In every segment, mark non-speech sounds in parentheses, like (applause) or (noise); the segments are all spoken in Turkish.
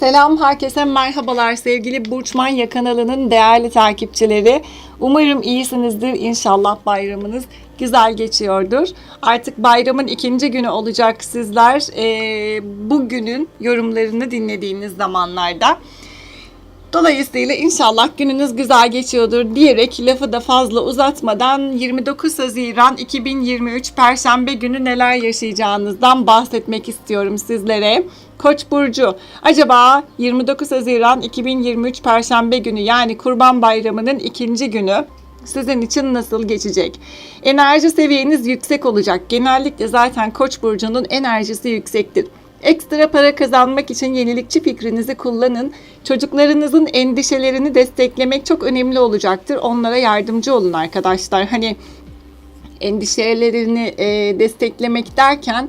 Selam herkese merhabalar sevgili Burçmanya kanalının değerli takipçileri. Umarım iyisinizdir. İnşallah bayramınız güzel geçiyordur. Artık bayramın ikinci günü olacak sizler. Ee, bugünün yorumlarını dinlediğiniz zamanlarda. Dolayısıyla inşallah gününüz güzel geçiyordur diyerek lafı da fazla uzatmadan 29 Haziran 2023 Perşembe günü neler yaşayacağınızdan bahsetmek istiyorum sizlere. Koç burcu. Acaba 29 Haziran 2023 Perşembe günü yani Kurban Bayramı'nın ikinci günü sizin için nasıl geçecek? Enerji seviyeniz yüksek olacak. Genellikle zaten Koç burcunun enerjisi yüksektir. Ekstra para kazanmak için yenilikçi fikrinizi kullanın. Çocuklarınızın endişelerini desteklemek çok önemli olacaktır. Onlara yardımcı olun arkadaşlar. Hani endişelerini e, desteklemek derken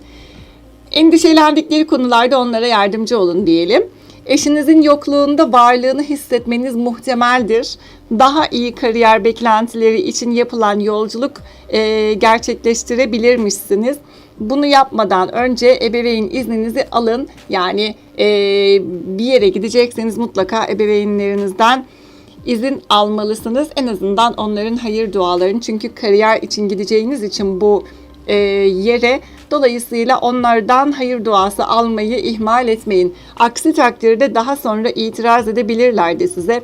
endişelendikleri konularda onlara yardımcı olun diyelim. Eşinizin yokluğunda varlığını hissetmeniz muhtemeldir. Daha iyi kariyer beklentileri için yapılan yolculuk e, gerçekleştirebilirmişsiniz. Bunu yapmadan önce ebeveyn izninizi alın. Yani e, bir yere gidecekseniz mutlaka ebeveynlerinizden izin almalısınız. En azından onların hayır dualarını çünkü kariyer için gideceğiniz için bu e, yere dolayısıyla onlardan hayır duası almayı ihmal etmeyin. Aksi takdirde daha sonra itiraz edebilirler de size.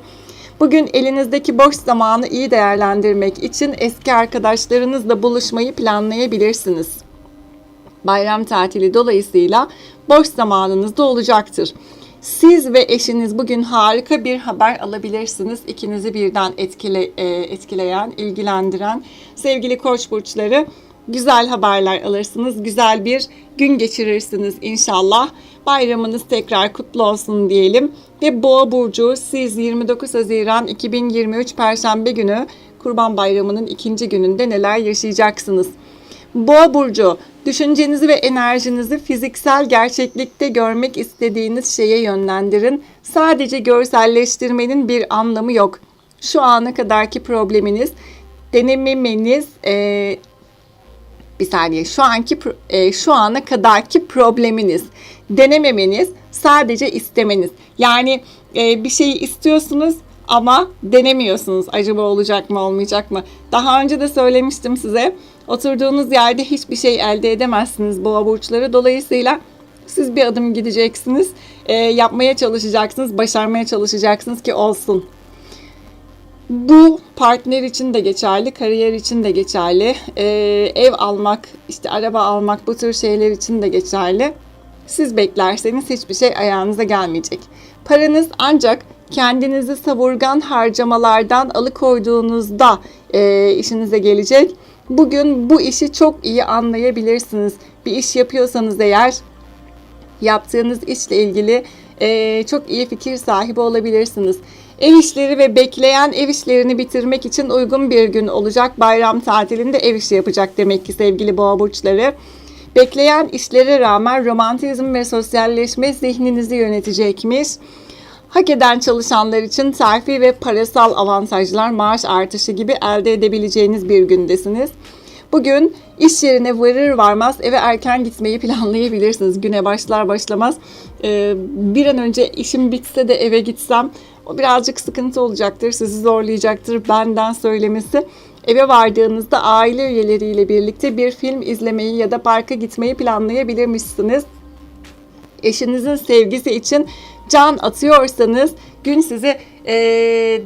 Bugün elinizdeki boş zamanı iyi değerlendirmek için eski arkadaşlarınızla buluşmayı planlayabilirsiniz. Bayram tatili dolayısıyla boş zamanınız da olacaktır. Siz ve eşiniz bugün harika bir haber alabilirsiniz. İkinizi birden etkile, e, etkileyen, ilgilendiren sevgili koç burçları güzel haberler alırsınız. Güzel bir gün geçirirsiniz inşallah. Bayramınız tekrar kutlu olsun diyelim. Ve Boğa burcu siz 29 Haziran 2023 Perşembe günü Kurban Bayramı'nın ikinci gününde neler yaşayacaksınız? Boğa burcu, düşüncenizi ve enerjinizi fiziksel gerçeklikte görmek istediğiniz şeye yönlendirin. Sadece görselleştirmenin bir anlamı yok. Şu ana kadarki probleminiz denememeniz, e, bir saniye. Şu anki e, şu ana kadarki probleminiz denememeniz sadece istemeniz. Yani e, bir şeyi istiyorsunuz ama denemiyorsunuz. Acaba olacak mı olmayacak mı? Daha önce de söylemiştim size. Oturduğunuz yerde hiçbir şey elde edemezsiniz boğa burçları. Dolayısıyla siz bir adım gideceksiniz. E, yapmaya çalışacaksınız başarmaya çalışacaksınız ki olsun bu partner için de geçerli, kariyer için de geçerli, ee, ev almak, işte araba almak bu tür şeyler için de geçerli. Siz beklerseniz hiçbir şey ayağınıza gelmeyecek. Paranız ancak kendinizi savurgan harcamalardan alıkoyduğunuzda e, işinize gelecek. Bugün bu işi çok iyi anlayabilirsiniz. Bir iş yapıyorsanız eğer yaptığınız işle ilgili e, çok iyi fikir sahibi olabilirsiniz. Ev işleri ve bekleyen ev işlerini bitirmek için uygun bir gün olacak. Bayram tatilinde ev işi yapacak demek ki sevgili boğa burçları. Bekleyen işlere rağmen romantizm ve sosyalleşme zihninizi yönetecekmiş. Hak eden çalışanlar için terfi ve parasal avantajlar, maaş artışı gibi elde edebileceğiniz bir gündesiniz. Bugün iş yerine varır varmaz eve erken gitmeyi planlayabilirsiniz. Güne başlar başlamaz bir an önce işim bitse de eve gitsem o birazcık sıkıntı olacaktır. Sizi zorlayacaktır benden söylemesi. Eve vardığınızda aile üyeleriyle birlikte bir film izlemeyi ya da parka gitmeyi planlayabilirmişsiniz. Eşinizin sevgisi için can atıyorsanız gün sizi e,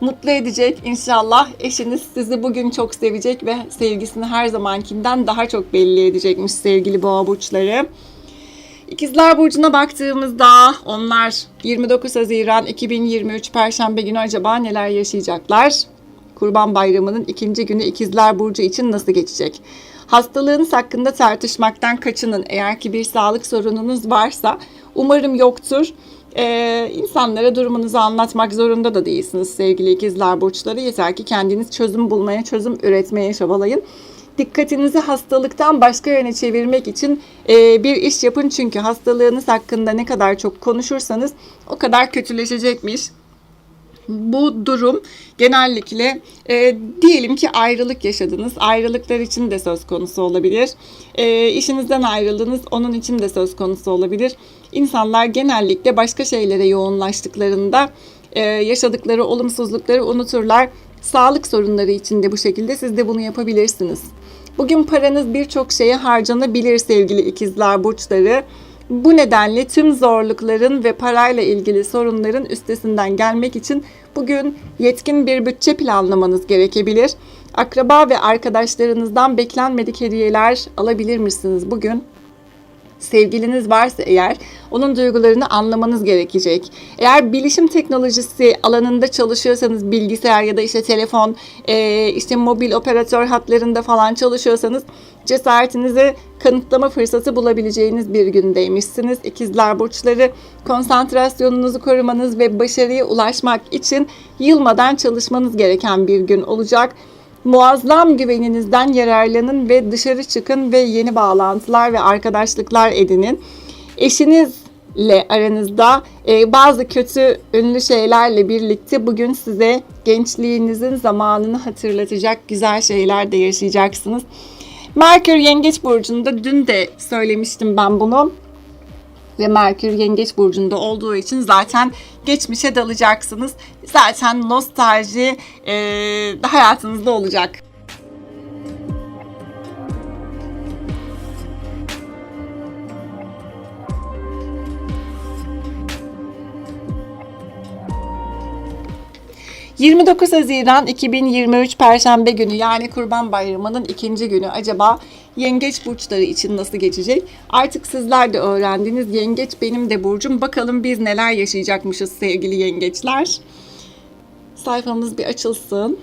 mutlu edecek inşallah. Eşiniz sizi bugün çok sevecek ve sevgisini her zamankinden daha çok belli edecekmiş sevgili boğa burçları. İkizler Burcu'na baktığımızda onlar 29 Haziran 2023 Perşembe günü acaba neler yaşayacaklar? Kurban Bayramı'nın ikinci günü İkizler Burcu için nasıl geçecek? Hastalığınız hakkında tartışmaktan kaçının. Eğer ki bir sağlık sorununuz varsa umarım yoktur. Ee, insanlara durumunuzu anlatmak zorunda da değilsiniz sevgili ikizler burçları. Yeter ki kendiniz çözüm bulmaya, çözüm üretmeye çabalayın dikkatinizi hastalıktan başka yöne çevirmek için e, bir iş yapın çünkü hastalığınız hakkında ne kadar çok konuşursanız o kadar kötüleşecekmiş. Bu durum genellikle e, diyelim ki ayrılık yaşadınız. Ayrılıklar için de söz konusu olabilir. E, işinizden ayrıldınız. Onun için de söz konusu olabilir. İnsanlar genellikle başka şeylere yoğunlaştıklarında e, yaşadıkları olumsuzlukları unuturlar. Sağlık sorunları için de bu şekilde siz de bunu yapabilirsiniz. Bugün paranız birçok şeye harcanabilir sevgili ikizler burçları. Bu nedenle tüm zorlukların ve parayla ilgili sorunların üstesinden gelmek için bugün yetkin bir bütçe planlamanız gerekebilir. Akraba ve arkadaşlarınızdan beklenmedik hediyeler alabilir misiniz bugün? Sevgiliniz varsa eğer onun duygularını anlamanız gerekecek. Eğer bilişim teknolojisi alanında çalışıyorsanız bilgisayar ya da işte telefon, e, işte mobil operatör hatlarında falan çalışıyorsanız cesaretinizi kanıtlama fırsatı bulabileceğiniz bir gündeymişsiniz. İkizler burçları konsantrasyonunuzu korumanız ve başarıya ulaşmak için yılmadan çalışmanız gereken bir gün olacak. Muazzam güveninizden yararlanın ve dışarı çıkın ve yeni bağlantılar ve arkadaşlıklar edinin. Eşinizle aranızda e, bazı kötü ünlü şeylerle birlikte bugün size gençliğinizin zamanını hatırlatacak güzel şeyler de yaşayacaksınız. Merkür Yengeç Burcu'nda dün de söylemiştim ben bunu ve Merkür Yengeç burcunda olduğu için zaten geçmişe dalacaksınız. Zaten nostalji e, hayatınızda olacak. ...29 Haziran 2023 Perşembe günü yani Kurban Bayramı'nın ikinci günü acaba yengeç burçları için nasıl geçecek? Artık sizler de öğrendiniz. Yengeç benim de burcum. Bakalım biz neler yaşayacakmışız sevgili yengeçler. Sayfamız bir açılsın.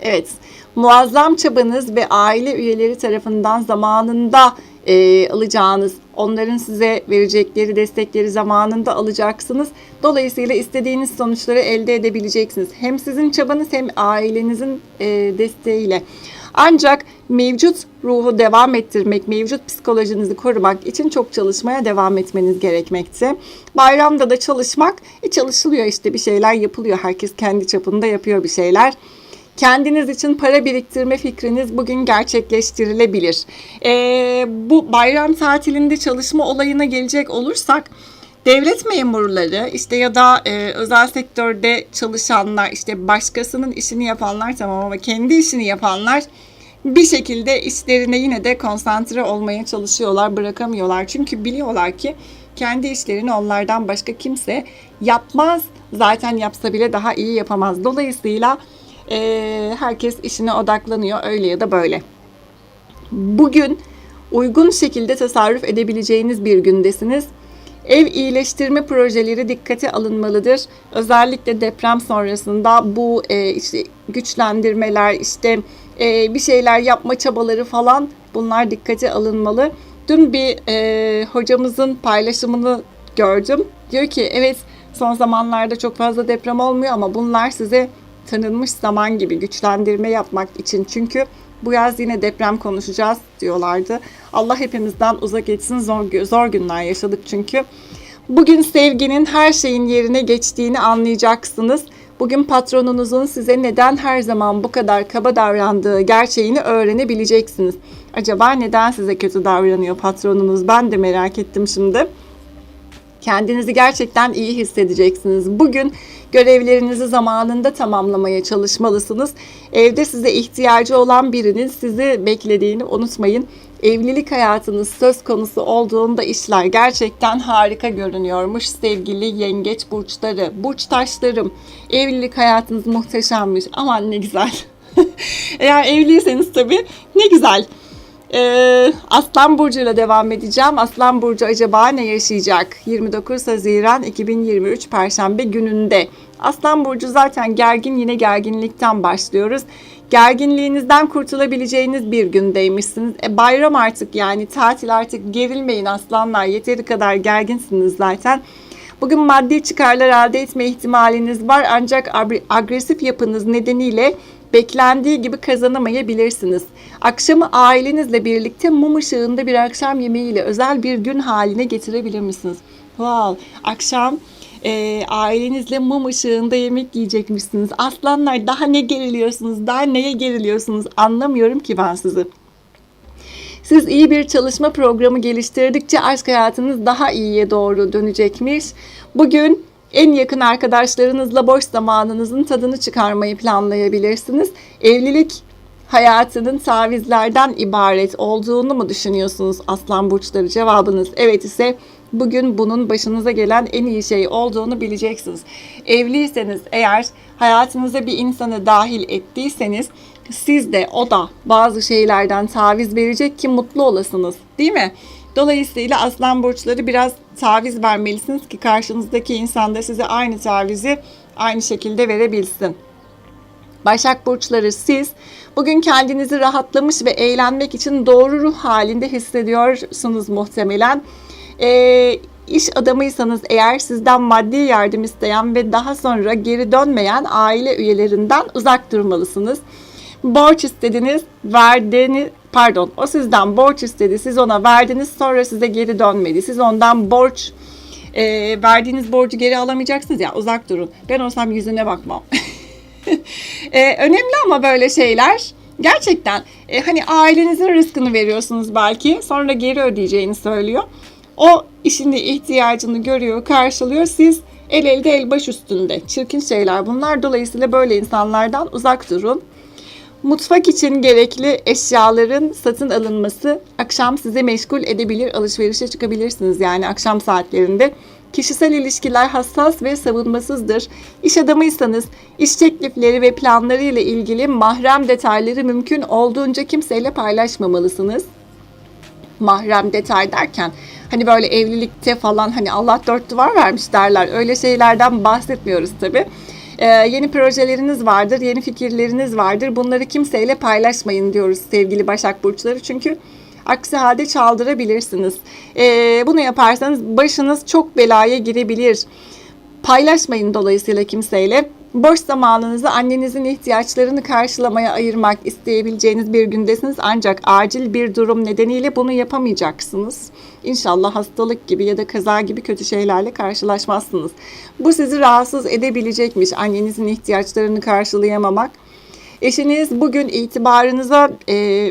Evet, muazzam çabanız ve aile üyeleri tarafından zamanında e, alacağınız, onların size verecekleri destekleri zamanında alacaksınız. Dolayısıyla istediğiniz sonuçları elde edebileceksiniz. Hem sizin çabanız hem ailenizin e, desteğiyle. Ancak mevcut ruhu devam ettirmek, mevcut psikolojinizi korumak için çok çalışmaya devam etmeniz gerekmekte. Bayramda da çalışmak, e çalışılıyor işte bir şeyler yapılıyor. Herkes kendi çapında yapıyor bir şeyler. Kendiniz için para biriktirme fikriniz bugün gerçekleştirilebilir. Ee, bu bayram tatilinde çalışma olayına gelecek olursak devlet memurları işte ya da e, özel sektörde çalışanlar işte başkasının işini yapanlar tamam ama kendi işini yapanlar bir şekilde işlerine yine de konsantre olmaya çalışıyorlar, bırakamıyorlar. Çünkü biliyorlar ki kendi işlerini onlardan başka kimse yapmaz. Zaten yapsa bile daha iyi yapamaz. Dolayısıyla e, herkes işine odaklanıyor öyle ya da böyle. Bugün uygun şekilde tasarruf edebileceğiniz bir gündesiniz. Ev iyileştirme projeleri dikkate alınmalıdır. Özellikle deprem sonrasında bu e, işte güçlendirmeler, işte e, bir şeyler yapma çabaları falan bunlar dikkate alınmalı. Dün bir e, hocamızın paylaşımını gördüm. Diyor ki evet son zamanlarda çok fazla deprem olmuyor ama bunlar size tanınmış zaman gibi güçlendirme yapmak için. Çünkü bu yaz yine deprem konuşacağız diyorlardı. Allah hepimizden uzak etsin. Zor, zor günler yaşadık çünkü. Bugün sevginin her şeyin yerine geçtiğini anlayacaksınız. Bugün patronunuzun size neden her zaman bu kadar kaba davrandığı gerçeğini öğrenebileceksiniz. Acaba neden size kötü davranıyor patronunuz? Ben de merak ettim şimdi. Kendinizi gerçekten iyi hissedeceksiniz. Bugün görevlerinizi zamanında tamamlamaya çalışmalısınız. Evde size ihtiyacı olan birinin sizi beklediğini unutmayın. Evlilik hayatınız söz konusu olduğunda işler gerçekten harika görünüyormuş sevgili yengeç burçları. Burç taşlarım evlilik hayatınız muhteşemmiş. Aman ne güzel. (laughs) Eğer evliyseniz tabii ne güzel. Ee, Aslan Burcu ile devam edeceğim. Aslan Burcu acaba ne yaşayacak? 29 Haziran 2023 Perşembe gününde. Aslan Burcu zaten gergin yine gerginlikten başlıyoruz. Gerginliğinizden kurtulabileceğiniz bir gündeymişsiniz. E, bayram artık yani tatil artık gerilmeyin aslanlar. Yeteri kadar gerginsiniz zaten. Bugün maddi çıkarlar elde etme ihtimaliniz var ancak agresif yapınız nedeniyle beklendiği gibi kazanamayabilirsiniz. Akşamı ailenizle birlikte mum ışığında bir akşam yemeğiyle özel bir gün haline getirebilir misiniz? Wow, akşam e, ailenizle mum ışığında yemek yiyecekmişsiniz. Aslanlar daha ne geriliyorsunuz, daha neye geriliyorsunuz anlamıyorum ki ben sizi. Siz iyi bir çalışma programı geliştirdikçe aşk hayatınız daha iyiye doğru dönecekmiş. Bugün en yakın arkadaşlarınızla boş zamanınızın tadını çıkarmayı planlayabilirsiniz. Evlilik hayatının tavizlerden ibaret olduğunu mu düşünüyorsunuz aslan burçları? Cevabınız evet ise bugün bunun başınıza gelen en iyi şey olduğunu bileceksiniz. Evliyseniz eğer hayatınıza bir insanı dahil ettiyseniz siz de o da bazı şeylerden taviz verecek ki mutlu olasınız değil mi? Dolayısıyla aslan burçları biraz taviz vermelisiniz ki karşınızdaki insan da size aynı tavizi aynı şekilde verebilsin. Başak Burçları siz bugün kendinizi rahatlamış ve eğlenmek için doğru ruh halinde hissediyorsunuz muhtemelen. Ee, iş adamıysanız eğer sizden maddi yardım isteyen ve daha sonra geri dönmeyen aile üyelerinden uzak durmalısınız. Borç istediniz, verdiğini pardon o sizden borç istedi, siz ona verdiniz sonra size geri dönmedi. Siz ondan borç e, verdiğiniz borcu geri alamayacaksınız ya uzak durun. Ben olsam yüzüne bakmam. (laughs) e, önemli ama böyle şeyler. Gerçekten e, hani ailenizin rızkını veriyorsunuz belki sonra geri ödeyeceğini söylüyor. O işini ihtiyacını görüyor, karşılıyor. Siz el elde el baş üstünde. Çirkin şeyler bunlar. Dolayısıyla böyle insanlardan uzak durun. Mutfak için gerekli eşyaların satın alınması akşam size meşgul edebilir, alışverişe çıkabilirsiniz yani akşam saatlerinde. Kişisel ilişkiler hassas ve savunmasızdır. İş adamıysanız iş teklifleri ve planları ile ilgili mahrem detayları mümkün olduğunca kimseyle paylaşmamalısınız. Mahrem detay derken hani böyle evlilikte falan hani Allah dört duvar vermiş derler. Öyle şeylerden bahsetmiyoruz tabii. Ee, yeni projeleriniz vardır, yeni fikirleriniz vardır. Bunları kimseyle paylaşmayın diyoruz sevgili Başak Burçları. Çünkü aksi halde çaldırabilirsiniz. Ee, bunu yaparsanız başınız çok belaya girebilir. Paylaşmayın dolayısıyla kimseyle. Boş zamanınızı annenizin ihtiyaçlarını karşılamaya ayırmak isteyebileceğiniz bir gündesiniz ancak acil bir durum nedeniyle bunu yapamayacaksınız. İnşallah hastalık gibi ya da kaza gibi kötü şeylerle karşılaşmazsınız. Bu sizi rahatsız edebilecekmiş annenizin ihtiyaçlarını karşılayamamak. Eşiniz bugün itibarınıza e,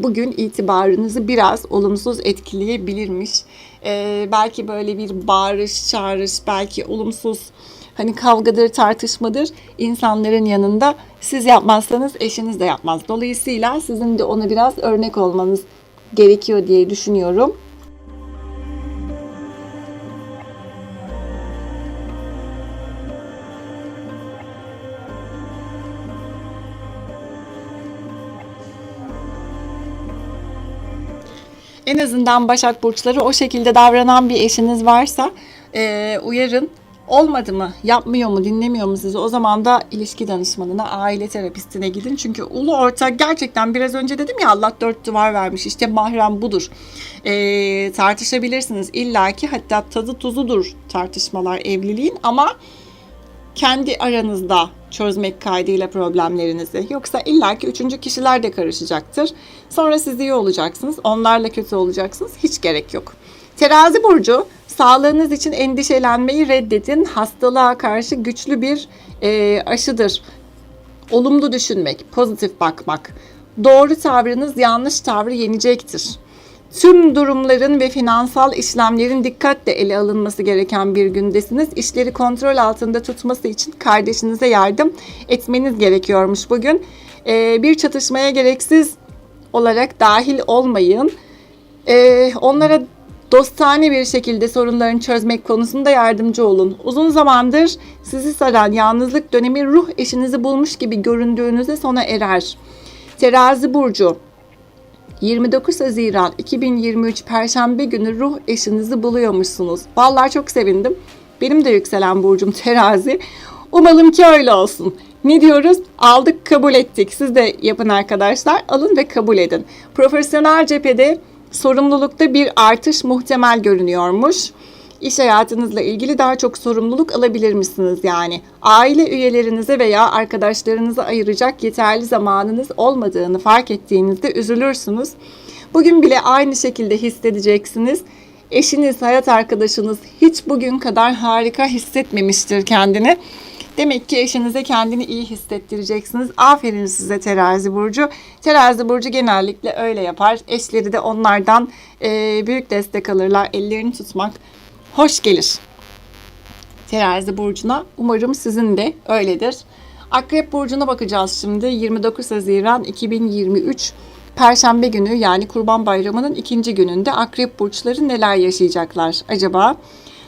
bugün itibarınızı biraz olumsuz etkileyebilirmiş. Ee, belki böyle bir bağırış, çağırış, belki olumsuz hani kavgadır, tartışmadır insanların yanında siz yapmazsanız eşiniz de yapmaz. Dolayısıyla sizin de ona biraz örnek olmanız gerekiyor diye düşünüyorum. En azından Başak Burçları o şekilde davranan bir eşiniz varsa e, uyarın. Olmadı mı, yapmıyor mu, dinlemiyor mu sizi? O zaman da ilişki danışmanına, aile terapistine gidin. Çünkü ulu orta gerçekten biraz önce dedim ya Allah dört duvar vermiş. İşte mahrem budur. E, tartışabilirsiniz illaki hatta tadı tuzudur tartışmalar evliliğin ama kendi aranızda çözmek kaydıyla problemlerinizi. Yoksa illaki üçüncü kişiler de karışacaktır. Sonra siz iyi olacaksınız, onlarla kötü olacaksınız. Hiç gerek yok. Terazi burcu, sağlığınız için endişelenmeyi reddedin. Hastalığa karşı güçlü bir e, aşıdır. Olumlu düşünmek, pozitif bakmak. Doğru tavrınız yanlış tavrı yenecektir. Tüm durumların ve finansal işlemlerin dikkatle ele alınması gereken bir gündesiniz. İşleri kontrol altında tutması için kardeşinize yardım etmeniz gerekiyormuş bugün. Ee, bir çatışmaya gereksiz olarak dahil olmayın. Ee, onlara dostane bir şekilde sorunlarını çözmek konusunda yardımcı olun. Uzun zamandır sizi saran yalnızlık dönemi ruh eşinizi bulmuş gibi göründüğünüzde sona erer. Terazi burcu 29 Haziran 2023 Perşembe günü ruh eşinizi buluyormuşsunuz. Vallahi çok sevindim. Benim de yükselen burcum terazi. Umalım ki öyle olsun. Ne diyoruz? Aldık, kabul ettik. Siz de yapın arkadaşlar. Alın ve kabul edin. Profesyonel cephede sorumlulukta bir artış muhtemel görünüyormuş. İş hayatınızla ilgili daha çok sorumluluk alabilir misiniz yani? Aile üyelerinize veya arkadaşlarınıza ayıracak yeterli zamanınız olmadığını fark ettiğinizde üzülürsünüz. Bugün bile aynı şekilde hissedeceksiniz. Eşiniz, hayat arkadaşınız hiç bugün kadar harika hissetmemiştir kendini. Demek ki eşinize kendini iyi hissettireceksiniz. Aferin size terazi burcu. Terazi burcu genellikle öyle yapar. Eşleri de onlardan e, büyük destek alırlar. Ellerini tutmak hoş gelir. Terazi burcuna. Umarım sizin de öyledir. Akrep burcuna bakacağız şimdi. 29 Haziran 2023 Perşembe günü yani Kurban Bayramı'nın ikinci gününde akrep burçları neler yaşayacaklar acaba?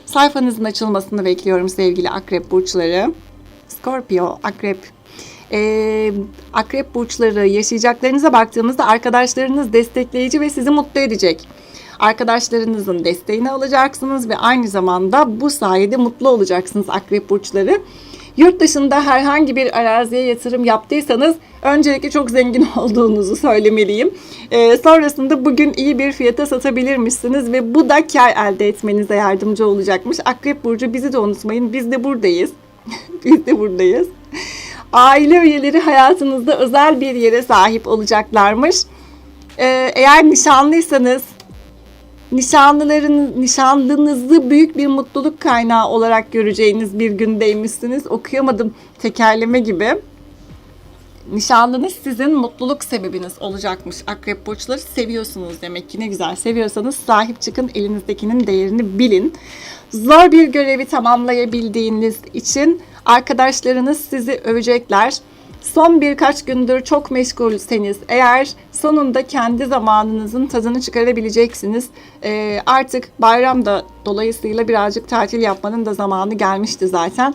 Sayfanızın açılmasını bekliyorum sevgili akrep burçları. Scorpio, akrep. Ee, akrep burçları yaşayacaklarınıza baktığımızda arkadaşlarınız destekleyici ve sizi mutlu edecek. Arkadaşlarınızın desteğini alacaksınız ve aynı zamanda bu sayede mutlu olacaksınız akrep burçları. Yurt dışında herhangi bir araziye yatırım yaptıysanız öncelikle çok zengin (laughs) olduğunuzu söylemeliyim. Ee, sonrasında bugün iyi bir fiyata satabilirmişsiniz ve bu da kar elde etmenize yardımcı olacakmış. Akrep Burcu bizi de unutmayın. Biz de buradayız. (laughs) Biz de buradayız. Aile üyeleri hayatınızda özel bir yere sahip olacaklarmış. Ee, eğer nişanlıysanız nişanlıların nişanlınızı büyük bir mutluluk kaynağı olarak göreceğiniz bir gündeymişsiniz. Okuyamadım tekerleme gibi. Nişanlınız sizin mutluluk sebebiniz olacakmış. Akrep burçları seviyorsunuz demek ki ne güzel. Seviyorsanız sahip çıkın elinizdekinin değerini bilin. Zor bir görevi tamamlayabildiğiniz için arkadaşlarınız sizi övecekler. Son birkaç gündür çok meşgulseniz eğer sonunda kendi zamanınızın tadını çıkarabileceksiniz. Ee, artık bayramda dolayısıyla birazcık tatil yapmanın da zamanı gelmişti zaten.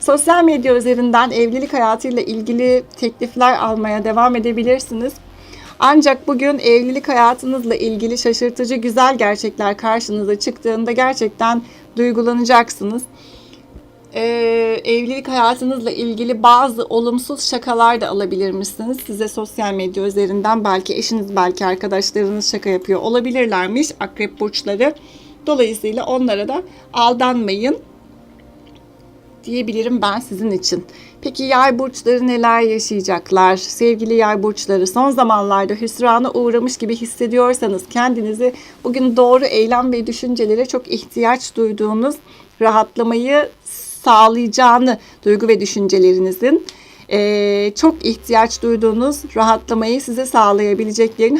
Sosyal medya üzerinden evlilik hayatıyla ilgili teklifler almaya devam edebilirsiniz. Ancak bugün evlilik hayatınızla ilgili şaşırtıcı güzel gerçekler karşınıza çıktığında gerçekten duygulanacaksınız. Ee, evlilik hayatınızla ilgili bazı olumsuz şakalar da alabilir misiniz? Size sosyal medya üzerinden belki eşiniz belki arkadaşlarınız şaka yapıyor olabilirlermiş akrep burçları. Dolayısıyla onlara da aldanmayın diyebilirim ben sizin için. Peki yay burçları neler yaşayacaklar? Sevgili yay burçları son zamanlarda hüsrana uğramış gibi hissediyorsanız kendinizi bugün doğru eylem ve düşüncelere çok ihtiyaç duyduğunuz rahatlamayı sağlayacağını duygu ve düşüncelerinizin eee, çok ihtiyaç duyduğunuz rahatlamayı size sağlayabileceklerini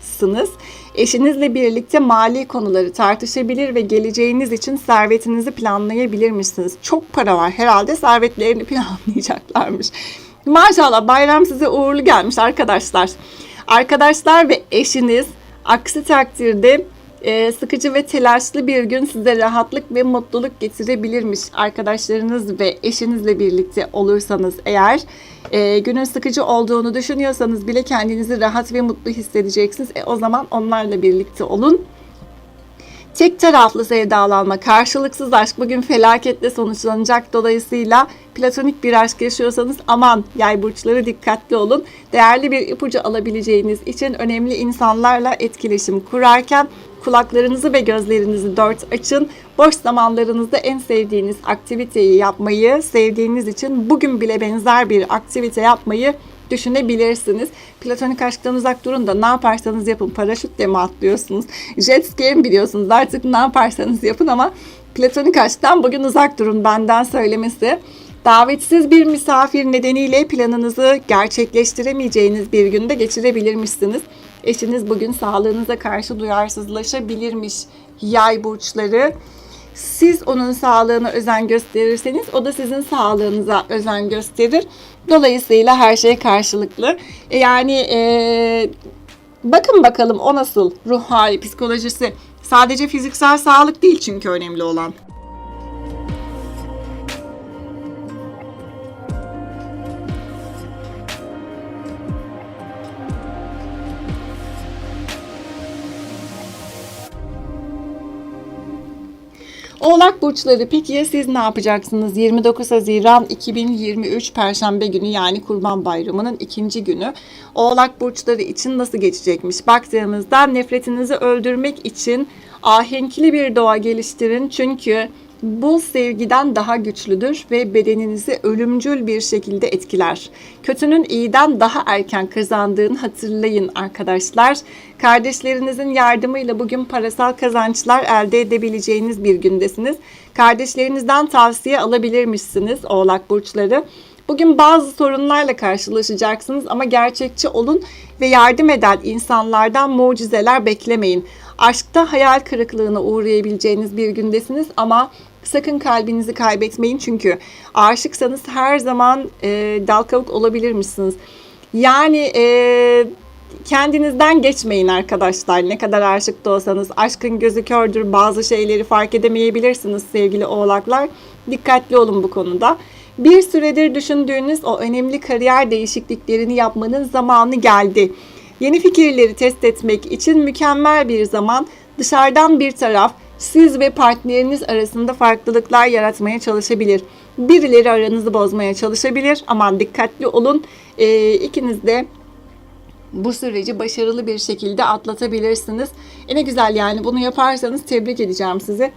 hatırlamalısınız. Eşinizle birlikte mali konuları tartışabilir ve geleceğiniz için servetinizi planlayabilir misiniz? Çok para var herhalde servetlerini (laughs) planlayacaklarmış. Maşallah bayram size uğurlu gelmiş arkadaşlar. Arkadaşlar ve eşiniz aksi takdirde e, sıkıcı ve telaşlı bir gün size rahatlık ve mutluluk getirebilirmiş. Arkadaşlarınız ve eşinizle birlikte olursanız eğer e, günün sıkıcı olduğunu düşünüyorsanız bile kendinizi rahat ve mutlu hissedeceksiniz. E, o zaman onlarla birlikte olun. Tek taraflı sevdalanma, karşılıksız aşk bugün felaketle sonuçlanacak. Dolayısıyla platonik bir aşk yaşıyorsanız aman yay burçları dikkatli olun. Değerli bir ipucu alabileceğiniz için önemli insanlarla etkileşim kurarken kulaklarınızı ve gözlerinizi dört açın. Boş zamanlarınızda en sevdiğiniz aktiviteyi yapmayı, sevdiğiniz için bugün bile benzer bir aktivite yapmayı düşünebilirsiniz. Platonik aşktan uzak durun da ne yaparsanız yapın. Paraşütle mi atlıyorsunuz? Jet ski mi biliyorsunuz? Artık ne yaparsanız yapın ama platonik aşktan bugün uzak durun benden söylemesi. Davetsiz bir misafir nedeniyle planınızı gerçekleştiremeyeceğiniz bir günde geçirebilirmişsiniz. Eşiniz bugün sağlığınıza karşı duyarsızlaşabilirmiş yay burçları. Siz onun sağlığına özen gösterirseniz o da sizin sağlığınıza özen gösterir. Dolayısıyla her şey karşılıklı. E, Yani e, bakın bakalım o nasıl ruh hali, psikolojisi. Sadece fiziksel sağlık değil çünkü önemli olan. Oğlak burçları peki ya siz ne yapacaksınız? 29 Haziran 2023 Perşembe günü yani Kurban Bayramı'nın ikinci günü. Oğlak burçları için nasıl geçecekmiş? Baktığımızda nefretinizi öldürmek için ahenkli bir doğa geliştirin. Çünkü bu sevgiden daha güçlüdür ve bedeninizi ölümcül bir şekilde etkiler. Kötünün iyiden daha erken kazandığını hatırlayın arkadaşlar. Kardeşlerinizin yardımıyla bugün parasal kazançlar elde edebileceğiniz bir gündesiniz. Kardeşlerinizden tavsiye alabilirmişsiniz Oğlak burçları. Bugün bazı sorunlarla karşılaşacaksınız ama gerçekçi olun ve yardım eden insanlardan mucizeler beklemeyin. Aşkta hayal kırıklığına uğrayabileceğiniz bir gündesiniz ama sakın kalbinizi kaybetmeyin çünkü aşıksanız her zaman e, dal olabilirmişsiniz. Yani e, kendinizden geçmeyin arkadaşlar. Ne kadar aşık da olsanız aşkın gözü kördür. Bazı şeyleri fark edemeyebilirsiniz sevgili oğlaklar. Dikkatli olun bu konuda. Bir süredir düşündüğünüz o önemli kariyer değişikliklerini yapmanın zamanı geldi. Yeni fikirleri test etmek için mükemmel bir zaman. Dışarıdan bir taraf siz ve partneriniz arasında farklılıklar yaratmaya çalışabilir. Birileri aranızı bozmaya çalışabilir. Aman dikkatli olun. Ee, ikiniz de bu süreci başarılı bir şekilde atlatabilirsiniz. E ne güzel yani bunu yaparsanız tebrik edeceğim sizi.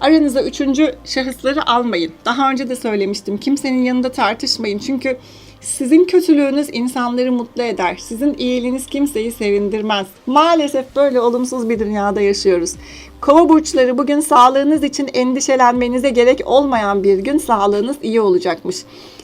Aranıza üçüncü şahısları almayın. Daha önce de söylemiştim. Kimsenin yanında tartışmayın. Çünkü sizin kötülüğünüz insanları mutlu eder. Sizin iyiliğiniz kimseyi sevindirmez. Maalesef böyle olumsuz bir dünyada yaşıyoruz. Kova burçları bugün sağlığınız için endişelenmenize gerek olmayan bir gün sağlığınız iyi olacakmış.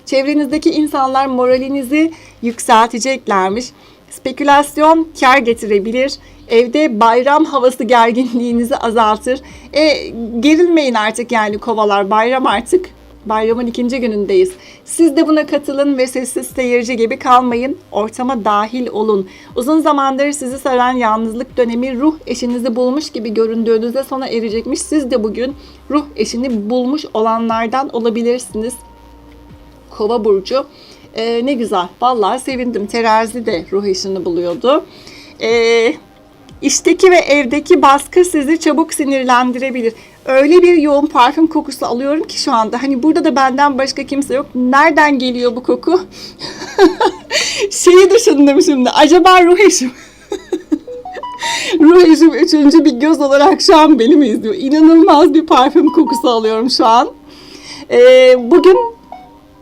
Çevrenizdeki insanlar moralinizi yükselteceklermiş. Spekülasyon kar getirebilir. Evde bayram havası gerginliğinizi azaltır. E, gerilmeyin artık yani kovalar bayram artık. Bayramın ikinci günündeyiz. Siz de buna katılın ve sessiz seyirci gibi kalmayın. Ortama dahil olun. Uzun zamandır sizi saran yalnızlık dönemi ruh eşinizi bulmuş gibi göründüğünüzde sona erecekmiş. Siz de bugün ruh eşini bulmuş olanlardan olabilirsiniz. Kova burcu. Ee, ne güzel. Vallahi sevindim. Terazi de ruh eşini buluyordu. Ee, işteki ve evdeki baskı sizi çabuk sinirlendirebilir. Öyle bir yoğun parfüm kokusu alıyorum ki şu anda. Hani burada da benden başka kimse yok. Nereden geliyor bu koku? (laughs) Şeyi düşündüm şimdi. Acaba ruh eşim? (laughs) ruh eşim üçüncü bir göz olarak şu an beni mi izliyor? İnanılmaz bir parfüm kokusu alıyorum şu an. Ee, bugün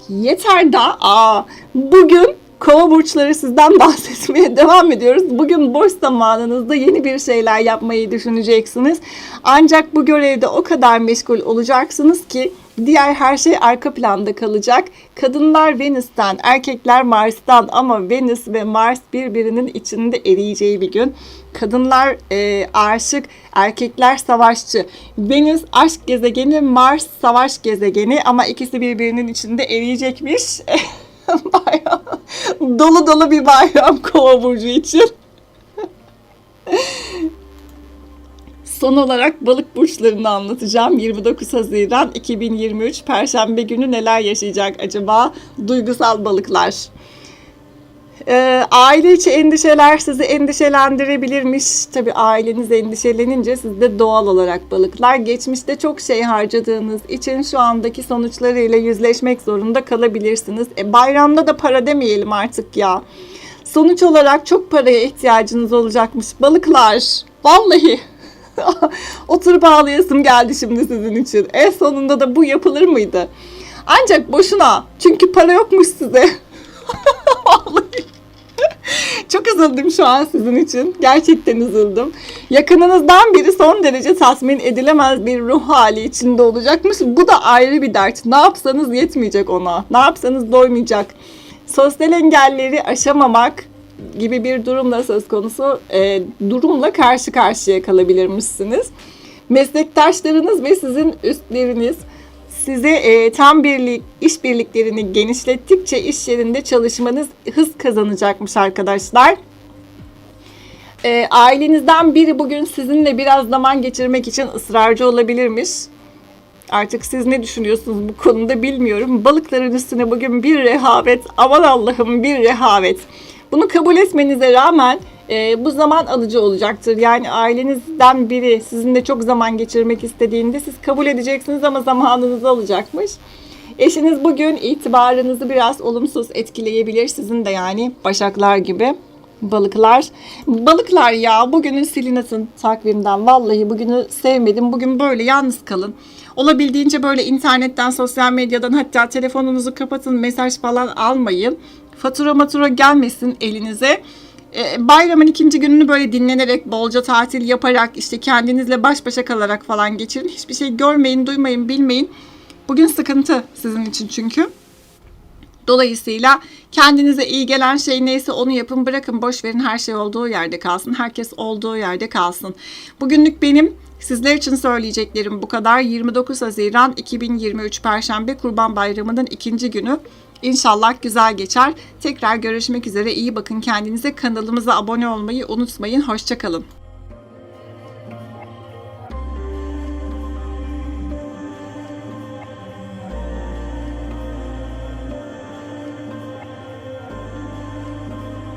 yeter da aa, bugün kova burçları sizden (laughs) bahsetmeye devam ediyoruz. Bugün boş zamanınızda yeni bir şeyler yapmayı düşüneceksiniz. Ancak bu görevde o kadar meşgul olacaksınız ki diğer her şey arka planda kalacak. Kadınlar Venüs'ten, erkekler Mars'tan ama Venüs ve Mars birbirinin içinde eriyeceği bir gün. Kadınlar e, aşık, erkekler savaşçı. Venüs aşk gezegeni, Mars savaş gezegeni ama ikisi birbirinin içinde eriyecekmiş. (laughs) (laughs) bayram. Dolu dolu bir bayram kova burcu için. Son olarak balık burçlarını anlatacağım. 29 Haziran 2023 Perşembe günü neler yaşayacak acaba duygusal balıklar? Ee, aile içi endişeler sizi endişelendirebilirmiş. Tabii aileniz endişelenince siz de doğal olarak balıklar. Geçmişte çok şey harcadığınız için şu andaki sonuçlarıyla yüzleşmek zorunda kalabilirsiniz. E, bayramda da para demeyelim artık ya. Sonuç olarak çok paraya ihtiyacınız olacakmış balıklar. Vallahi. (laughs) Oturup ağlayasım geldi şimdi sizin için. En sonunda da bu yapılır mıydı? Ancak boşuna. Çünkü para yokmuş size. (laughs) Çok üzüldüm şu an sizin için. Gerçekten üzüldüm. Yakınınızdan biri son derece tatmin edilemez bir ruh hali içinde olacakmış. Bu da ayrı bir dert. Ne yapsanız yetmeyecek ona. Ne yapsanız doymayacak. Sosyal engelleri aşamamak gibi bir durumla söz konusu e, durumla karşı karşıya kalabilirmişsiniz. Meslektaşlarınız ve sizin üstleriniz size e, tam birlik iş birliklerini genişlettikçe iş yerinde çalışmanız hız kazanacakmış arkadaşlar. E, ailenizden biri bugün sizinle biraz zaman geçirmek için ısrarcı olabilirmiş. Artık siz ne düşünüyorsunuz bu konuda bilmiyorum. Balıkların üstüne bugün bir rehavet, aman Allah'ım bir rehavet. Bunu kabul etmenize rağmen e, bu zaman alıcı olacaktır. Yani ailenizden biri sizinle çok zaman geçirmek istediğinde siz kabul edeceksiniz ama zamanınızı alacakmış. Eşiniz bugün itibarınızı biraz olumsuz etkileyebilir sizin de yani başaklar gibi. Balıklar. Balıklar ya bugünü silin takvimden. Vallahi bugünü sevmedim. Bugün böyle yalnız kalın. Olabildiğince böyle internetten, sosyal medyadan hatta telefonunuzu kapatın, mesaj falan almayın. Fatura matura gelmesin elinize. Ee, bayramın ikinci gününü böyle dinlenerek, bolca tatil yaparak, işte kendinizle baş başa kalarak falan geçirin. Hiçbir şey görmeyin, duymayın, bilmeyin. Bugün sıkıntı sizin için çünkü. Dolayısıyla kendinize iyi gelen şey neyse onu yapın bırakın boş verin her şey olduğu yerde kalsın. Herkes olduğu yerde kalsın. Bugünlük benim sizler için söyleyeceklerim bu kadar. 29 Haziran 2023 Perşembe Kurban Bayramı'nın ikinci günü. İnşallah güzel geçer. Tekrar görüşmek üzere. İyi bakın kendinize. Kanalımıza abone olmayı unutmayın. Hoşçakalın.